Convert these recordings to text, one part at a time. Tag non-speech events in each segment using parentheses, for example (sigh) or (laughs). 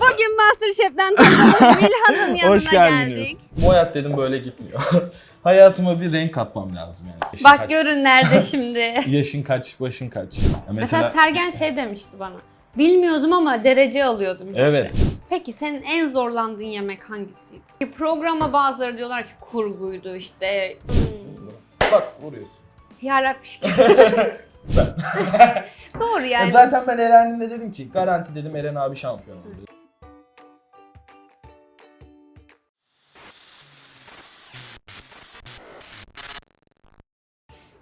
Bugün Masterchef'ten tanıdığımız (laughs) Milhan'ın yanına Hoş geldiniz. geldik. Bu hayat dedim böyle gitmiyor. (laughs) Hayatıma bir renk katmam lazım yani. Yaşın Bak kaç, görün nerede (laughs) şimdi. Yaşın kaç, başın kaç. Ya Mesela mesela, Sergen şey demişti bana. Bilmiyordum ama derece alıyordum işte. Evet. Peki senin en zorlandığın yemek hangisiydi? Programa bazıları diyorlar ki kurguydu işte. bak vuruyorsun. Yarabbim şükür. Doğru yani. Zaten ben Eren'le dedim ki garanti dedim Eren abi şampiyon oldu.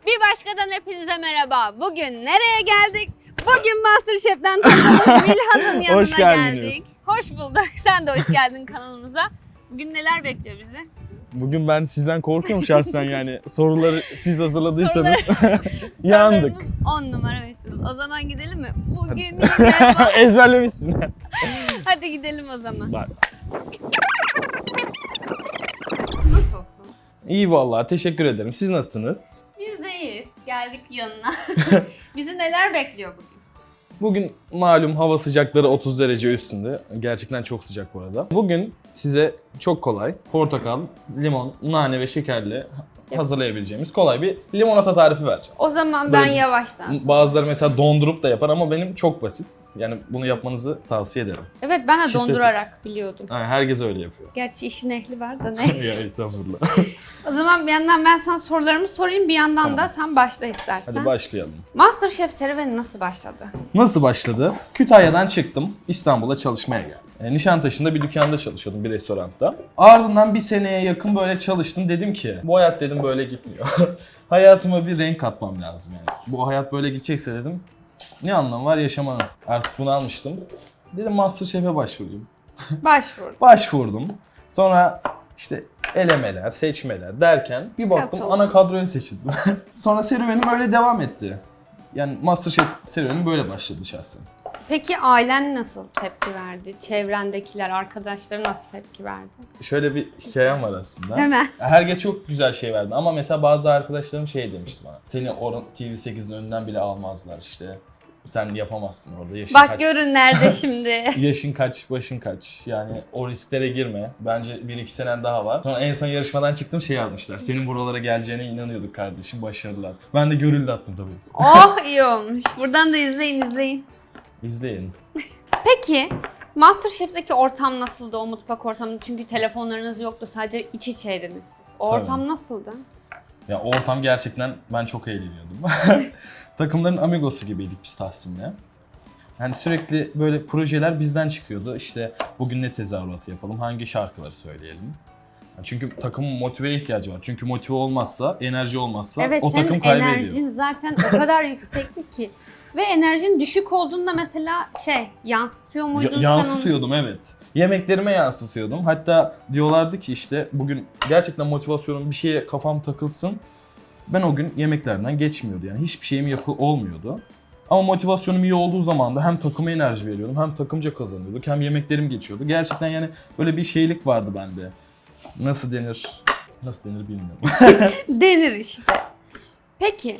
Bir başkadan hepinize merhaba. Bugün nereye geldik? Bugün Masterchef'ten tanıdığımız (laughs) Milhan'ın yanına Hoş geldiniz. geldik. Hoş bulduk. (laughs) Sen de hoş geldin kanalımıza. Bugün neler bekliyor bizi? Bugün ben sizden korkuyorum şahsen yani. Soruları siz hazırladıysanız (laughs) Sorularımız 10 numara meşhur. O zaman gidelim mi? Bugün yine var. Ezberlemişsin. Hadi gidelim o zaman. Bak. Nasılsın? İyi vallahi teşekkür ederim. Siz nasılsınız? Biz de. Geldik yanına. (laughs) (laughs) Bizi neler bekliyor bugün? Bugün malum hava sıcakları 30 derece üstünde. Gerçekten çok sıcak bu arada. Bugün size çok kolay portakal, limon, nane ve şekerle hazırlayabileceğimiz kolay bir limonata tarifi vereceğim. O zaman ben Böyle- yavaştan. Bazıları mesela dondurup da yapar ama benim çok basit. Yani bunu yapmanızı tavsiye ederim. Evet ben de Şiddet- dondurarak biliyordum. Yani herkes öyle yapıyor. Gerçi işin ehli var da (laughs) ne? ya estağfurullah. o zaman bir yandan ben sana sorularımı sorayım bir yandan Tamam. da sen başla istersen. Hadi başlayalım. Masterchef serüveni nasıl başladı? Nasıl başladı? Kütahya'dan çıktım. İstanbul'a çalışmaya geldim. E, Nişantaşı'nda bir dükkanda çalışıyordum bir restoranda. Ardından bir seneye yakın böyle çalıştım. Dedim ki bu hayat dedim böyle gitmiyor. (laughs) Hayatıma bir renk katmam lazım yani. Bu hayat böyle gidecekse dedim ne anlamı var yaşamanın. Artık bunu almıştım. Dedim Masterchef'e başvurayım. (laughs) Başvur. Başvurdum. Sonra işte elemeler, seçmeler derken bir baktım Katıldım. ana kadroya seçildim. (laughs) Sonra serüvenim öyle devam etti. Yani Masterchef serüvenim böyle başladı şahsen. Peki ailen nasıl tepki verdi? Çevrendekiler, arkadaşları nasıl tepki verdi? Şöyle bir hikayem var aslında. Hemen. Herkes çok güzel şey verdi ama mesela bazı arkadaşlarım şey demişti bana. Seni Oran TV8'in önünden bile almazlar işte. Sen yapamazsın orada. Yaşın Bak kaç, görün nerede şimdi. (laughs) yaşın kaç, başın kaç. Yani o risklere girme. Bence 1-2 senen daha var. Sonra en son yarışmadan çıktım şey yazmışlar. Senin buralara geleceğine inanıyorduk kardeşim. Başarılar. Ben de görüldü attım tabii. oh iyi olmuş. Buradan da izleyin izleyin. İzleyin. Peki Masterchef'teki ortam nasıldı o mutfak ortamı? Çünkü telefonlarınız yoktu sadece iç içeydiniz siz. O Tabii. ortam nasıldı? Ya o ortam gerçekten ben çok eğleniyordum. (laughs) Takımların amigosu gibiydik biz Tahsin'le. Yani sürekli böyle projeler bizden çıkıyordu. İşte bugün ne tezahüratı yapalım, hangi şarkıları söyleyelim. Yani Çünkü takımın motiveye ihtiyacı var. Çünkü motive olmazsa, enerji olmazsa evet o senin takım kaybediyor. enerjin zaten o kadar (laughs) yüksekti ki. Ve enerjin düşük olduğunda mesela şey yansıtıyor Ya- muydun sen onu? yansıtıyordum evet. Yemeklerime yansıtıyordum. Hatta diyorlardı ki işte bugün gerçekten motivasyonum bir şeye kafam takılsın. Ben o gün yemeklerden geçmiyordu yani hiçbir şeyim yapı olmuyordu. Ama motivasyonum iyi olduğu zaman da hem takıma enerji veriyordum hem takımca kazanıyorduk hem yemeklerim geçiyordu. Gerçekten yani böyle bir şeylik vardı bende. Nasıl denir? Nasıl denir bilmiyorum. (laughs) Denir işte. Peki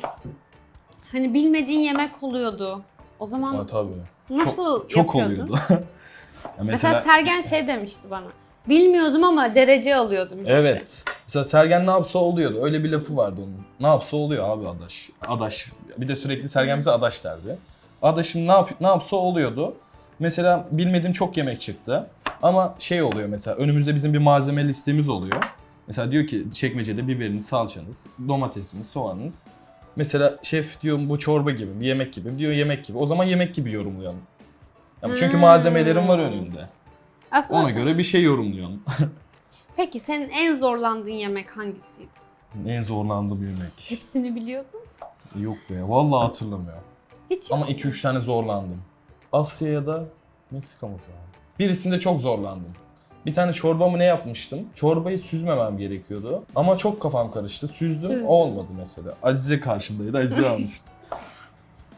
hani bilmediğin yemek oluyordu. O zaman Ama tabii. nasıl Çok yapıyordun? oluyordu. (laughs) Ya Mesela, Sergen şey demişti bana. Bilmiyordum ama derece alıyordum işte. Evet. Mesela Sergen ne yapsa oluyordu. Öyle bir lafı vardı onun. Ne yapsa oluyor abi adaş. Adaş. Bir de sürekli Sergen bize adaş derdi. Adaşım ne, yap ne yapsa oluyordu. Mesela bilmediğim çok yemek çıktı. Ama şey oluyor mesela önümüzde bizim bir malzeme listemiz oluyor. Mesela diyor ki çekmecede biberiniz, salçanız, domatesiniz, soğanınız. Mesela şef diyor bu çorba gibi, bir yemek gibi. Diyor yemek gibi. O zaman yemek gibi yorumlayalım. Ya çünkü Hmm. malzemelerim var önünde. Aslında Ona göre bir şey yorumluyorsun. (laughs) Peki senin en zorlandığın yemek hangisiydi? en zorlandığım yemek. Hepsini biliyordun. Yok be vallahi hatırlamıyorum. Hiç Ama 2-3 tane zorlandım. Asya ya da Meksika mı falan. Birisinde çok zorlandım. Bir tane çorba mı ne yapmıştım? Çorbayı süzmemem gerekiyordu. Ama çok kafam karıştı. Süzdüm, Süzdün. olmadı mesela. Azize karşımdaydı, Azize (laughs) almıştı.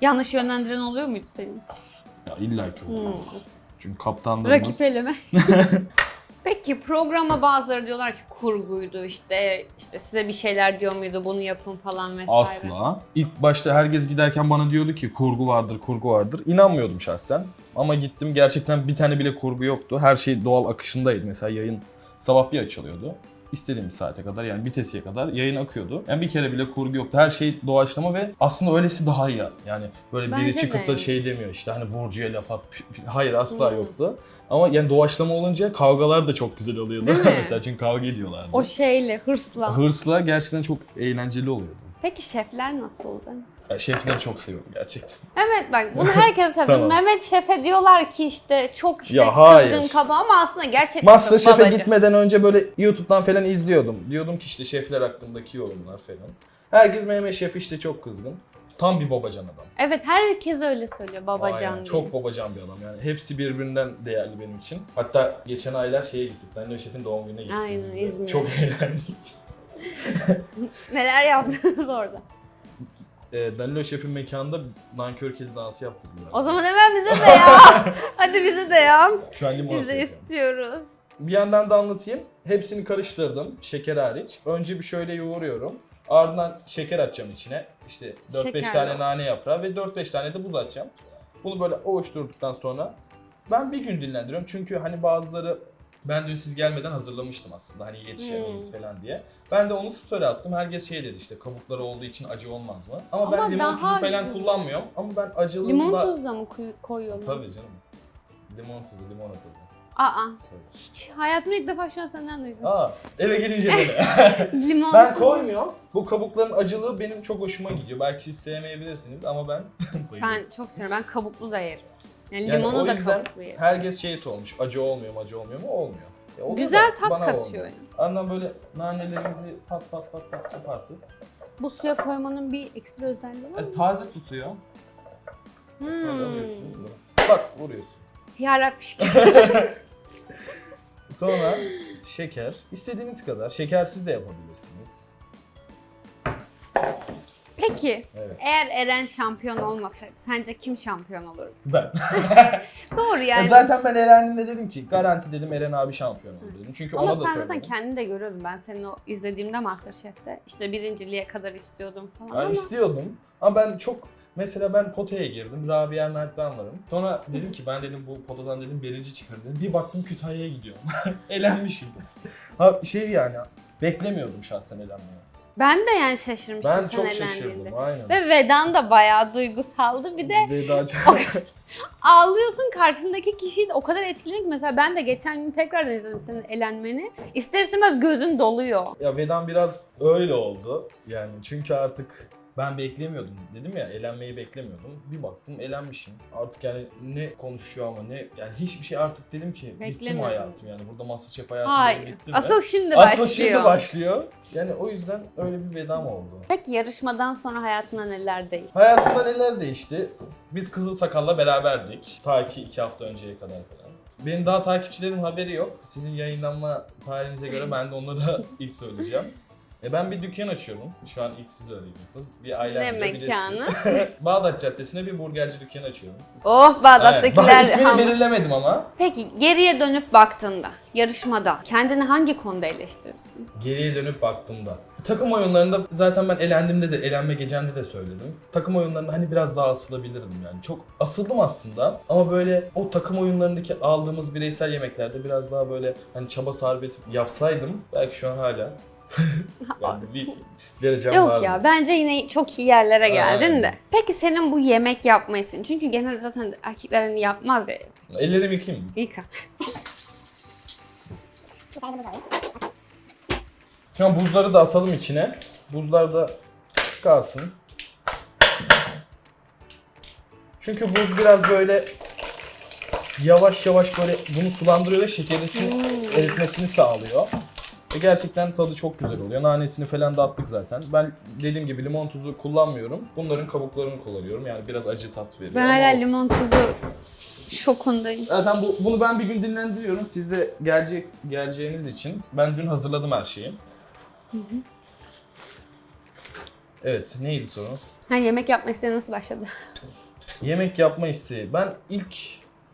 yanlış yönlendiren oluyor muydu senin için? Ya illa ki oldu. Hmm. Çünkü kaptanlarımız... Rakip eleme. (laughs) Peki programa bazıları diyorlar ki kurguydu işte işte size bir şeyler diyor muydu bunu yapın falan vesaire. Asla. İlk başta herkes giderken bana diyordu ki kurgu vardır, kurgu vardır. İnanmıyordum şahsen. Ama gittim gerçekten bir tane bile kurgu yoktu. Her şey doğal akışındaydı. Mesela yayın sabah bir açılıyordu. İstediğimiz saate kadar yani bitesiye kadar yayın akıyordu. Yani bir kere bile kurgu yoktu. Her şey doğaçlama ve aslında öylesi daha iyi. Yani böyle biri Bence çıkıp de. da şey demiyor işte hani Burcu'ya laf at. Hayır asla Hmm. yoktu. Ama yani doğaçlama olunca kavgalar da çok güzel oluyordu. Değil (laughs) mi? Mesela çünkü kavga ediyorlardı. O şeyle hırsla. Hırsla gerçekten çok eğlenceli oluyordu. Peki şefler nasıldı? Ya şefleri çok seviyorum gerçekten. Evet bak bunu herkes (laughs) söyledi. Tamam. Mehmet Şef'e diyorlar ki işte çok işte Ya hayır. kızgın kaba ama aslında gerçekten çok Masterchef'e babacı. gitmeden önce böyle YouTube'dan falan izliyordum. Diyordum ki işte şefler hakkındaki yorumlar falan. Herkes Mehmet Şef işte çok kızgın. Tam bir babacan adam. Evet herkes öyle söylüyor babacan Aynen, diye. Çok babacan bir adam yani. Hepsi birbirinden değerli benim için. Hatta geçen aylar şeye gittik. Danilo Şef'in doğum gününe gittik. Aynen, de. İzmir'e. Çok eğlendik. (laughs) Neler yaptınız orada? Ee, Danilo Şef'in mekanında nankör kedi dansı yaptık. biraz. O zaman hemen bize de ya. (laughs) Hadi bize de ya. Şu an limon Biz de istiyoruz. Bir yandan da anlatayım. Hepsini karıştırdım. Şeker hariç. Önce bir şöyle yoğuruyorum. Ardından şeker atacağım içine. İşte 4-5 Şeker tane yok. nane yaprağı ve 4-5 tane de buz atacağım. Bunu böyle ovuşturduktan sonra ben bir gün dinlendiriyorum. Çünkü hani bazıları ben dün siz gelmeden hazırlamıştım aslında hani yetişemeyiz Hmm. falan diye. Ben de onu story attım. Herkes şey dedi işte kabukları olduğu için acı olmaz mı? Ama, Ama ben limon tuzu falan güzel. kullanmıyorum. Ama ben acılığında... Limon tuzu da mı koy- koyuyorlar? Tabii canım. Limon tuzu, limon tuzu. Aa. Tabii. Hiç hayatımda ilk defa şu an senden duydum. Aa, eve gidince de. (laughs) Limon Ben tuzu. koymuyorum. Bu kabukların acılığı benim çok hoşuma gidiyor. Belki siz sevmeyebilirsiniz ama ben. (laughs) Ben çok seviyorum. Ben kabuklu da yerim. Yani, Yani limonu da yerim. Herkes şey sormuş. Acı olmuyor mu, acı olmuyor mu? Olmuyor. E, oluyor Güzel da tat bana katıyor. olmuyor. yani. Ardından böyle nanelerimizi pat pat pat pat kopartıp Bu suya koymanın bir ekstra özelliği var mı? e, taze tutuyor. Böyle Hmm. alıyorsun. Bak vuruyorsun. Yarabbi. (laughs) Sonra şeker. istediğiniz kadar. Şekersiz de yapabilirsiniz. Peki Evet. eğer Eren şampiyon olmasaydı sence kim şampiyon olurdu? Ben. (laughs) Doğru Ya yani. zaten ben Eren'le dedim ki garanti dedim Eren abi şampiyon olur dedim. Çünkü Ama ona da sen söyledim. zaten kendini de görüyordun. Ben senin o izlediğimde Masterchef'te işte birinciliğe kadar istiyordum falan Ben ama istiyordum ama ben çok mesela ben potaya girdim. Rabia Mert ben varım. Sonra dedim ki ben dedim bu potadan dedim birinci çıkarım dedim. Bir baktım Kütahya'ya gidiyorum. (laughs) Elenmişim. Ha şey yani beklemiyordum şahsen elenmeyi. Ben de yani şaşırmıştım Ben sen çok elendiğinde. şaşırdım aynen. Ve Vedan da bayağı duygusaldı. Bir de (laughs) ağlıyorsun karşındaki kişiyi de o kadar etkileniyor ki mesela ben de geçen gün tekrardan izledim senin elenmeni. İster istemez gözün doluyor. ya Vedan biraz öyle oldu. Yani çünkü artık ben beklemiyordum. Dedim ya elenmeyi beklemiyordum. Bir baktım elenmişim. Artık yani ne konuşuyor ama ne yani hiçbir şey artık dedim ki bitti mi Beklemiyordum. hayatım yani burada Masterchef hayatım Hayır. benim bitti mi? Asıl şimdi Asıl başlıyor. şimdi başlıyor. Yani o yüzden öyle bir vedam oldu. Peki yarışmadan sonra hayatına neler değişti? Hayatımda neler değişti? Biz Kızıl Sakal'la beraberdik. Ta ki iki hafta önceye kadar falan. Benim daha takipçilerim haberi yok. Sizin yayınlanma tarihinize göre (laughs) ben de onları (laughs) ilk söyleyeceğim. E ben bir dükkan açıyorum. Şu an ilk siz arıyorsunuz. Bir ailem Ne bir de mekanı? siz. (laughs) Bağdat Caddesi'ne bir burgerci dükkanı açıyorum. Oh Bağdat'takiler. Daha ismini ham- belirlemedim ama. Peki geriye dönüp baktığında yarışmada kendini hangi konuda eleştirirsin? Geriye dönüp baktığımda. Takım oyunlarında zaten ben elendiğimde de elenme gecemde de söyledim. Takım oyunlarında hani biraz daha asılabilirdim yani. Çok asıldım aslında ama böyle o takım oyunlarındaki aldığımız bireysel yemeklerde biraz daha böyle hani çaba sarf edip yapsaydım belki şu an hala (laughs) yani bir derecem Yok vardı. ya bence yine çok iyi yerlere geldin Aynen. de. Peki senin bu yemek yapma isteğin çünkü genelde zaten erkekler hani yapmaz ya. Ellerimi yıkayayım mı? Yıka. An buzları da atalım içine. Buzlar da kalsın. Çünkü buz biraz böyle yavaş yavaş böyle bunu sulandırıyor ve şekerini eritmesini sağlıyor. Ve gerçekten tadı çok güzel oluyor. Nanesini falan da attık zaten. Ben dediğim gibi limon tuzu kullanmıyorum. Bunların kabuklarını kullanıyorum. Yani biraz acı tat veriyor. Ben ama hala o- limon tuzu şokundayım. Zaten bu, bunu ben bir gün dinlendiriyorum. Siz de gelecek geleceğiniz için ben dün hazırladım her şeyi. Evet, neydi sorun? Ha yemek yapma isteği nasıl başladı? (laughs) Yemek yapma isteği. Ben ilk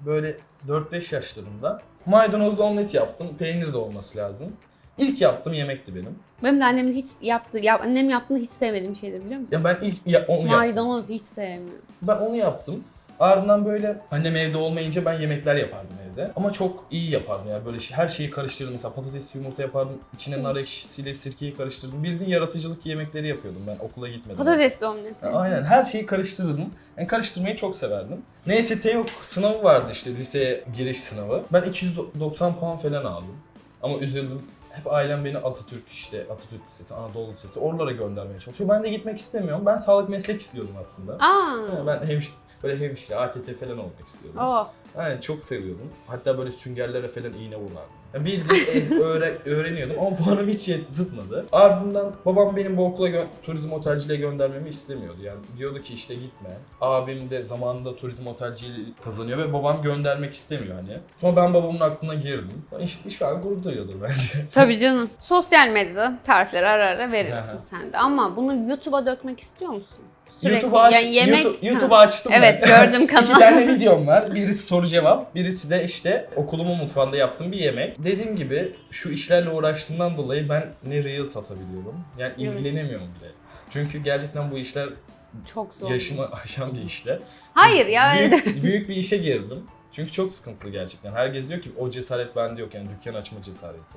böyle 4-5 yaşlarında maydanozlu omlet yaptım. Peynir de olması lazım. İlk yaptığım yemekti benim. Benim de annemin hiç yaptığı, ya, annem yaptığını hiç sevmediğim şeydir biliyor musun? Ya ben ilk ya, onu yaptım. Maydanoz hiç sevmiyorum. Ben onu yaptım. Ardından böyle annem evde olmayınca ben yemekler yapardım evde. Ama çok iyi yapardım yani böyle şey, her şeyi karıştırdım. Mesela patates yumurta yapardım. İçine nar ekşisiyle sirkeyi karıştırdım. Bildiğin yaratıcılık yemekleri yapıyordum ben okula gitmeden. Patatesli omlet. Aynen her şeyi karıştırdım. Yani karıştırmayı çok severdim. Neyse TEOK sınavı vardı işte liseye giriş sınavı. Ben 290 puan falan aldım. Ama üzüldüm. Hep ailem beni Atatürk işte Atatürk Lisesi, Anadolu Lisesi oralara göndermeye çalışıyor. Ben de gitmek istemiyorum. Ben sağlık meslek istiyordum aslında. Aa. Yani Ben hemş böyle hemşire, ATT falan olmak istiyordum. Oh. Yani çok seviyordum. Hatta böyle süngerlere falan iğne vurardım. Yani bildiğin öğre- öğreniyordum ama puanım hiç yet- tutmadı. Ardından babam benim bu okula gö- turizm otelciliğe göndermemi istemiyordu. Yani diyordu ki işte gitme. Abim de zamanında turizm otelciliği kazanıyor ve babam göndermek istemiyor hani. Sonra ben babamın aklına girdim. İş, iş an gurur duyuyordur bence. (laughs) Tabii canım. Sosyal medyada tarifleri ara ara veriyorsun sen de. Ama bunu YouTube'a dökmek istiyor musun? Sürekli. YouTube'u aç, yani yemek... YouTube, Ha. YouTube'u açtım Evet ben. gördüm (laughs) İki kanalı. tane videom var. Birisi soru cevap, birisi de işte okulumun mutfağında yaptığım bir yemek. Dediğim gibi şu işlerle uğraştığımdan dolayı ben ne reel satabiliyorum. Yani Evet. ilgilenemiyorum bile. Çünkü gerçekten bu işler Çok zor. yaşımı (laughs) aşan bir işler. Hayır ya. Büyük, (laughs) büyük bir işe girdim. Çünkü çok sıkıntılı gerçekten. Herkes diyor ki o cesaret bende yok yani dükkan açma cesareti.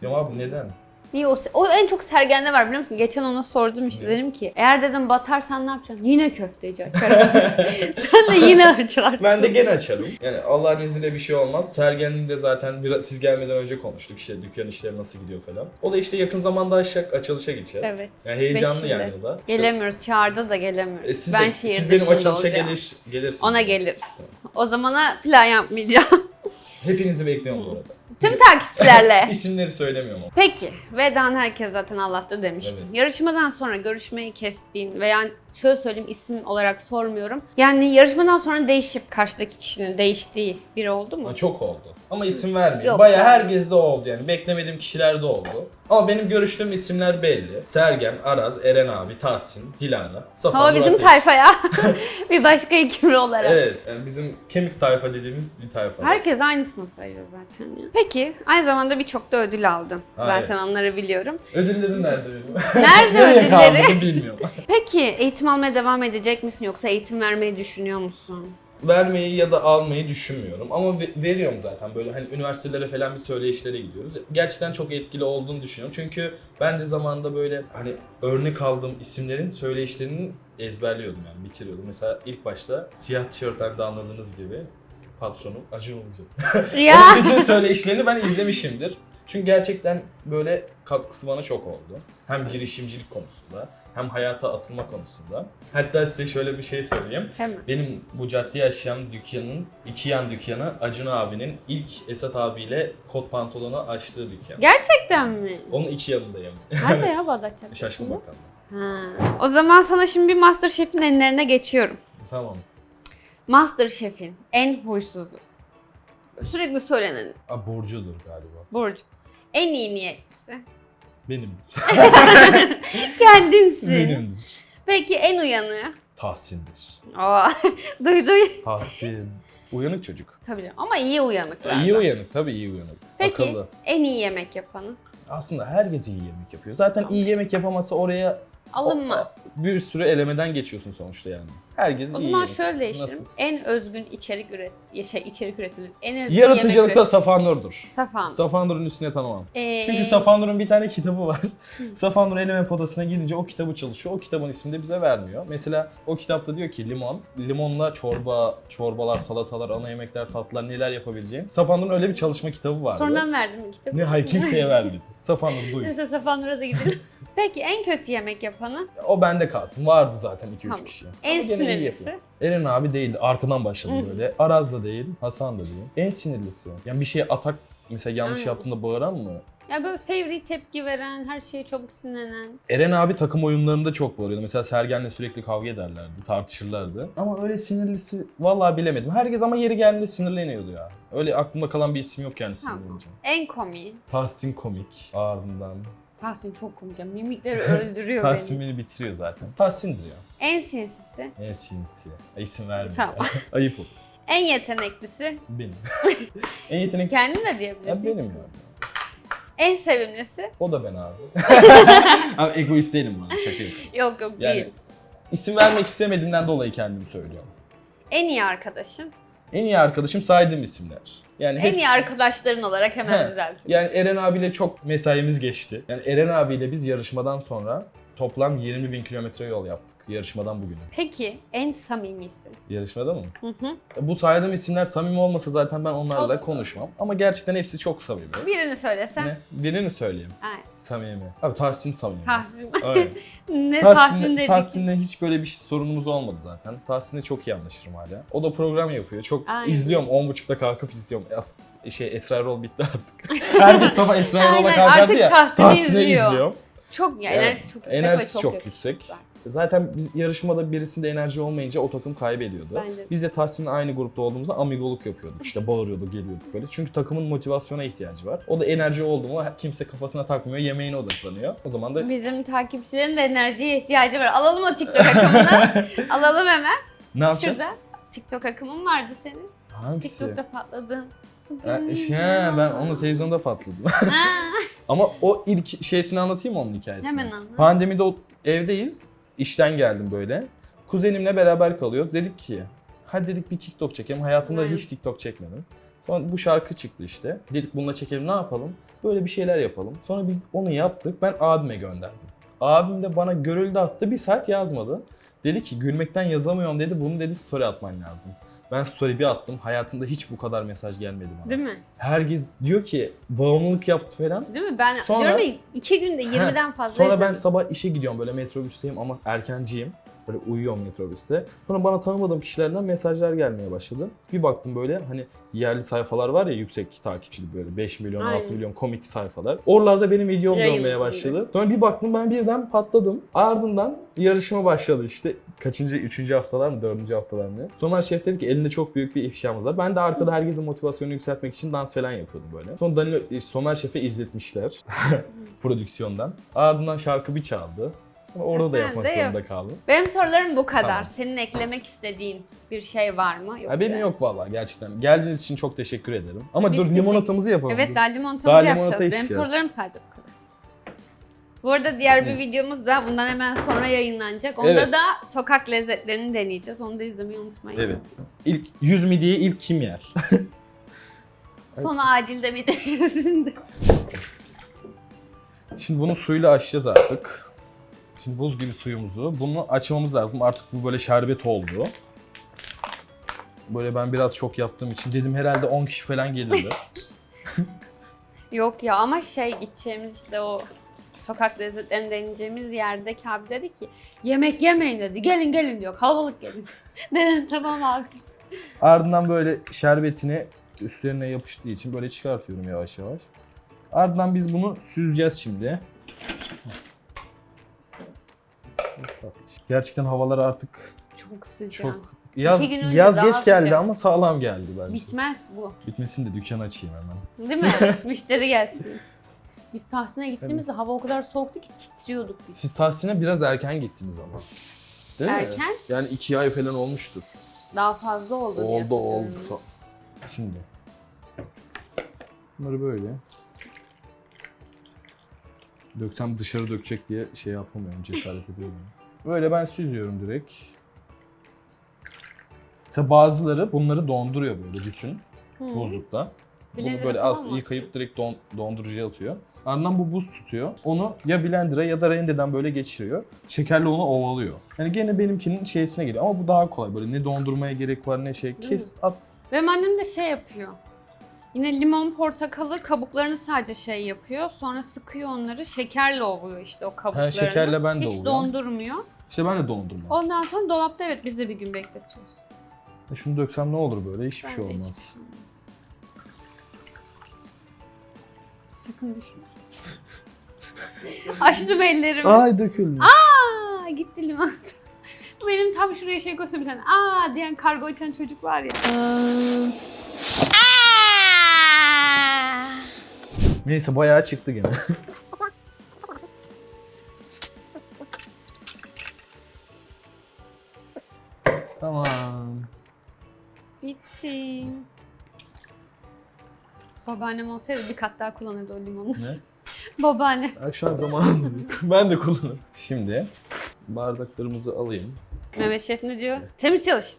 Diyorum abi neden? Niye o, o en çok sergende var biliyor musun? Geçen ona sordum işte dedim ki eğer dedim batarsan ne yapacaksın? Yine köfteci açarım. (laughs) Sen de yine açarsın. Ben de gene açarım. Yani Allah'ın izniyle bir şey olmaz. Sergen'in de zaten biraz siz gelmeden önce konuştuk işte dükkan işleri nasıl gidiyor falan. O da işte yakın zamanda açacak, açılışa gideceğiz. Evet. Yani heyecanlı Beşinde. yani o da. İşte- Gelemiyoruz. Çağırdı da gelemiyoruz. E, siz ben de, şehir siz benim açılışa olacağım. gelir, gelirsiniz. Ona geliriz. O zamana plan yapmayacağım. Hepinizi bekliyorum bu arada. Tüm takipçilerle. (laughs) İsimleri söylemiyorum ama. Peki. Vedan herkes zaten Allah'ta demiştim. Evet. Yarışmadan sonra görüşmeyi kestiğin veya şöyle söyleyeyim isim olarak sormuyorum. Yani yarışmadan sonra değişip karşıdaki kişinin değiştiği biri oldu mu? Çok oldu. Ama isim vermeyeyim. Yok, Bayağı herkes de oldu yani. Beklemediğim kişiler de oldu. Ama benim görüştüğüm isimler belli. Sergen, Araz, Eren abi, Tahsin, Dilara, Safa Ama bizim Ateş. tayfa ya. (laughs) (laughs) bir başka ekibi olarak. Evet, yani bizim kemik tayfa dediğimiz bir tayfa. Herkes aynısını sayıyor zaten ya. Peki aynı zamanda birçok da ödül aldın. Ha, zaten onları biliyorum. Ödüllerim nerede? Nerede (laughs) Nereye ödülleri? bilmiyorum. (laughs) Peki eğitim almaya devam edecek misin yoksa eğitim vermeyi düşünüyor musun? Vermeyi ya da almayı düşünmüyorum ama ve- veriyorum zaten böyle hani üniversitelere falan bir söyleyişlere gidiyoruz. Gerçekten çok etkili olduğunu düşünüyorum. Çünkü ben de zamanında böyle hani örnek aldığım isimlerin söyleyişlerini ezberliyordum yani bitiriyordum. Mesela ilk başta siyah tişörtten de anladığınız gibi patronum Acun Ilıcalı. (laughs) Ya Onun bütün söyleyişlerini ben izlemişimdir. Çünkü gerçekten böyle katkısı bana çok oldu. Hem girişimcilik konusunda hem hayata atılma konusunda. Hatta size şöyle bir şey söyleyeyim. hemen. Benim bu cadde yaşayan dükkanın, iki yan dükkanı Acun abinin ilk Esat abiyle kot pantolonu açtığı dükkan. Gerçekten mi? Onun iki yanındayım. Nerede ya (laughs) Bağdat Caddesi'nde? Şaşkın bakalım. Ha. O zaman sana şimdi bir Masterchef'in enlerine geçiyorum. Tamam. Masterchef'in en huysuzu. Sürekli söylenen Aa, Burcu'dur galiba. Burcu. En iyi niyetlisi. Benim. (laughs) Kendinsin. Benimdir. Peki en uyanığı? Tahsin'dir. Aa, (laughs) duy duy. Tahsin. Uyanık çocuk. Tabii canım. ama iyi uyanıklar. iyi uyanık tabii iyi uyanık. Peki Akıllı. en iyi yemek yapanı? Aslında herkes iyi yemek yapıyor. Zaten iyi yemek yapamasa oraya Alınmaz. bir sürü elemeden geçiyorsun sonuçta yani. Herkes O iyi zaman yemek. şöyle değiştirelim. Nasıl? En özgün içerik üret, şey, içerik üretilir. En özgün Yaratıcılıkta yemek üret- Safan. Safan Nur'un üstüne tanımam. Ee, Çünkü Safan Nur'un bir tane kitabı var. (laughs) Safan Nur eleme podasına gidince o kitabı çalışıyor. O kitabın ismini de bize vermiyor. Mesela o kitapta diyor ki limon, limonla çorba, çorbalar, salatalar, ana yemekler, tatlılar neler yapabileceğim. Safan Nur'un öyle bir çalışma kitabı vardı. Sonradan verdim kitabı? Ne hayır kimseye vermedi. (laughs) Safan Nur duy. Neyse Safan Nur'a da gidelim. (laughs) Peki en kötü yemek yapanı? O bende kalsın. Vardı zaten 2-3 Tamam. kişi. En Ama gene iyi sinirlisi? yapıyor. Eren abi değil. Arkadan başladı böyle. Araz da değil. Hasan da değil. En sinirlisi. Yani bir şeye atak mesela yanlış Aynen. yaptığında bağıran mı? Ya böyle fevri tepki veren, her şeye çabuk sinirlenen. Eren abi takım oyunlarında çok bağırıyordu. Mesela Sergen'le sürekli kavga ederlerdi, tartışırlardı. Ama öyle sinirlisi vallahi bilemedim. Herkes ama yeri geldiğinde sinirleniyordu ya. Öyle aklımda kalan bir isim yok yani Tamam. sinirlenince. En komiği. Tahsin komik ardından. Tahsin çok komik ya. Mimikleri öldürüyor (laughs) Tahsin beni. beni bitiriyor zaten. Tahsin'dir ya. En sinsisi. En sinsi. E, isim vermiyor. Tamam. (laughs) Ayıp olur. En yeteneklisi Benim. (laughs) en yetenekli kendin de ya diyebilirsin. benim ya. En sevimlisi O da ben abi. (laughs) abi egoist değilim bana şaka yapıyorum. yok yok Yani değil. isim vermek istemediğimden dolayı kendimi söylüyorum. En iyi arkadaşım. En iyi arkadaşım saydığım isimler. Yani En hep- iyi arkadaşların olarak hemen He. düzeltiyorum. Yani Eren abiyle çok mesaimiz geçti. Yani Eren abiyle biz yarışmadan sonra toplam 20 bin kilometre yol yaptık. Yarışmadan bugüne. Peki en samimisi. Yarışmada mı? Hı hı. Bu saydığım isimler samimi olmasa zaten ben onlarla Olur. konuşmam. Ama gerçekten hepsi çok samimi. Birini söylesem. Ne? Birini söyleyeyim. Aynen. Samimi. Abi Tahsin samimi. Tahsin. (laughs) Öyle. (laughs) ne Tahsin Tahsin'le, dedik. Tahsin'le hiç böyle bir sorunumuz olmadı zaten. Tahsin'le çok iyi anlaşırım hala. O da program yapıyor. Çok Aynen. izliyorum. 10.30'da kalkıp izliyorum. As şey Esra Erol bitti artık. (laughs) Her gün sabah Esra Erol'a kalkardı artık ya. Tahsin'i izliyor. izliyorum. Çok ya Evet. enerjisi çok yüksek Enerjisi ve çok, çok yakışmışlar. yüksek. Zaten biz yarışmada birisinde enerji olmayınca o takım kaybediyordu. Bence. Biz de Tahsin'le aynı grupta olduğumuzda amigoluk yapıyorduk. İşte bağırıyorduk, geliyorduk böyle. Çünkü takımın motivasyona ihtiyacı var. O da enerji oldu mu kimse kafasına takmıyor, yemeğine odaklanıyor. O zaman da Bizim takipçilerin de enerjiye ihtiyacı var. Alalım o TikTok akımını. (laughs) Alalım hemen. ne yapacağız? Şurada. TikTok akımın vardı senin. Hangisi? TikTok'ta patladın. Ha, şey, ben onu televizyonda patladım. (laughs) Ama o ilk şeysini anlatayım mı onun hikayesini? Hemen anlat. Pandemide o- evdeyiz. İşten geldim böyle. Kuzenimle beraber kalıyoruz. Dedik ki hadi dedik bir TikTok çekelim. Hayatımda hiç TikTok çekmedim. Sonra bu şarkı çıktı işte. Dedik bununla çekelim ne yapalım? Böyle bir şeyler yapalım. Sonra biz onu yaptık. Ben abime gönderdim. Abim de bana görüldü attı. Bir saat yazmadı. Dedi ki gülmekten yazamıyorum dedi. Bunu dedi story atman lazım. Ben story bir attım. Hayatımda hiç bu kadar mesaj gelmedi bana. Değil mi? Herkes diyor ki bağımlılık yaptı falan. Değil mi? Ben Sonra- diyorum ya iki günde 20'den fazla Sonra ben izledim. sabah işe gidiyorum böyle metrobüsteyim ama erkenciyim. Böyle uyuyorum metrobüste. Sonra bana tanımadığım kişilerden mesajlar gelmeye başladı. Bir baktım böyle hani yerli sayfalar var ya yüksek takipçili böyle 5 milyon Aynen. 6 milyon komik sayfalar. Oralarda benim videom Yayın dönmeye başladı. Sonra bir baktım ben birden patladım. Ardından yarışma başladı işte. Kaçıncı, üçüncü haftalar mı, dördüncü haftalar mı? Somer Şef dedi ki elinde çok büyük bir ifşamız var. Ben de arkada herkesin motivasyonunu yükseltmek için dans falan yapıyordum böyle. Sonra Danilo, Somer Şef'e izletmişler (laughs) prodüksiyondan. Ardından şarkı bir çaldı. Orada da yapmak de zorunda kaldım. Benim sorularım bu kadar. Tamam. Senin eklemek istediğin bir şey var mı? Yoksa... Benim yok vallahi gerçekten. Geldiğiniz için çok teşekkür ederim. Ama Biz dur teşekkür- limonatamızı yapalım. Evet daha limonatamızı Daha limonata yapacağız. Benim içeceğiz. sorularım sadece bu kadar. Bu arada diğer bir videomuz da bundan hemen sonra yayınlanacak. Onda Evet. da sokak lezzetlerini deneyeceğiz. Onu da izlemeyi unutmayın. Evet. İlk 100 midyeyi ilk kim yer? (laughs) Sonu acilde bir de. Şimdi bunu suyla açacağız artık. Şimdi buz gibi suyumuzu. Bunu açmamız lazım. Artık bu böyle şerbet oldu. Böyle ben biraz çok yaptığım için dedim herhalde 10 kişi falan gelirdi. (laughs) Yok ya ama şey gideceğimiz işte o sokak lezzetlerini deneyeceğimiz yerdeki abi dedi ki yemek yemeyin dedi. Gelin gelin diyor. Kalabalık gelin. (laughs) Dedim tamam abi. Ardından böyle şerbetini üstlerine yapıştığı için böyle çıkartıyorum yavaş yavaş. Ardından biz bunu süzeceğiz şimdi. Gerçekten havalar artık Çok sıcak. çok yaz gün önce yaz daha geç geldi sıcak. ama sağlam geldi bence. Bitmez bu. Bitmesin de dükkan açayım hemen. Değil mi? (laughs) Müşteri gelsin. Biz Tahsin'e gittiğimizde hava o kadar soğuktu ki titriyorduk biz. Siz Tahsin'e biraz erken gittiniz ama. Değil mi? Erken? Yani iki ay falan olmuştur. Daha fazla oldu diye Oldu oldu. hatırlıyorum. Şimdi. Bunları böyle. Döksem dışarı dökecek diye şey yapamıyorum, cesaret ediyorum. Böyle ben süzüyorum direkt. Tabi bazıları bunları donduruyor böyle bütün Hı. buzlukta. Bunu böyle az yıkayıp direkt don, dondurucuya atıyor. Ardından bu buz tutuyor. Onu ya blender'a ya da rendeden böyle geçiriyor. Şekerle onu ovalıyor. Yani gene benimkinin şeysine geliyor ama bu daha kolay. Böyle ne dondurmaya gerek var ne şey. Kes at. Benim annem de şey yapıyor. Yine limon portakalı kabuklarını sadece şey yapıyor. Sonra sıkıyor onları şekerle ovuyor işte o kabuklarını. şekerle ben de Hiç ovuyorum. dondurmuyor. İşte ben de dondurma. Ondan sonra dolapta evet biz de bir gün bekletiyoruz. E Şunu döksem ne olur böyle? Hiçbir Bence şey olmaz. hiçbir şey olmaz. Sakın düşme. (laughs) Açtım ellerimi. Ay döküldü. Aa, gitti limon. Benim tam şuraya şey koysa bir tane. Aa diyen kargo açan çocuk var ya. Neyse bayağı çıktı gene. (laughs) tamam. Bitti. Babaannem olsaydı bir kat daha kullanırdı o limonu. Ne? (laughs) Babaanne. Akşam zamanı. (laughs) ben de kullanırım. Şimdi bardaklarımızı alayım. Mehmet Şef ne diyor? Temiz çalış.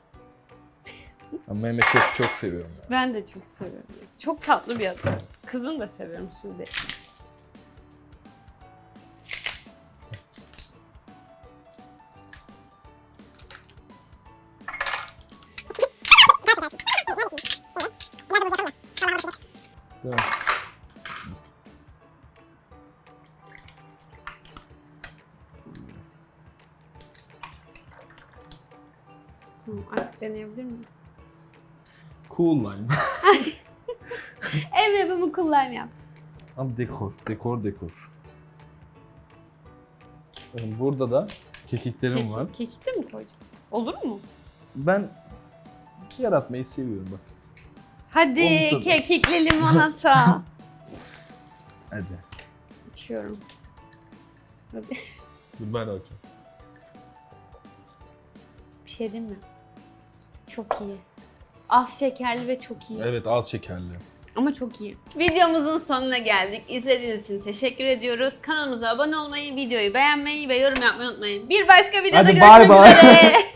Ben Mehmet Şef'i çok seviyorum ya. Ben de çok seviyorum. Çok tatlı bir adam. Kızını da seviyorum mi? Tamam artık deneyebilir miyiz? Cool lime. (laughs) Ev yapımı kullan yaptım. Ama dekor, dekor, dekor. Burada da kekiklerim var. Kekik, kekik de mi koyacağız? Olur mu? Ben yaratmayı seviyorum bak. Hadi tabii. kekikli limonata. (laughs) Hadi. İçiyorum. Hadi. Dur ben bakayım. Bir şey diyeyim mi? Çok iyi. Az şekerli ve çok iyi. Evet az şekerli. Ama çok iyi. Videomuzun sonuna geldik. İzlediğiniz için teşekkür ediyoruz. Kanalımıza abone olmayı, videoyu beğenmeyi ve yorum yapmayı unutmayın. Bir başka videoda Hadi görüşmek bay bay. üzere. (laughs)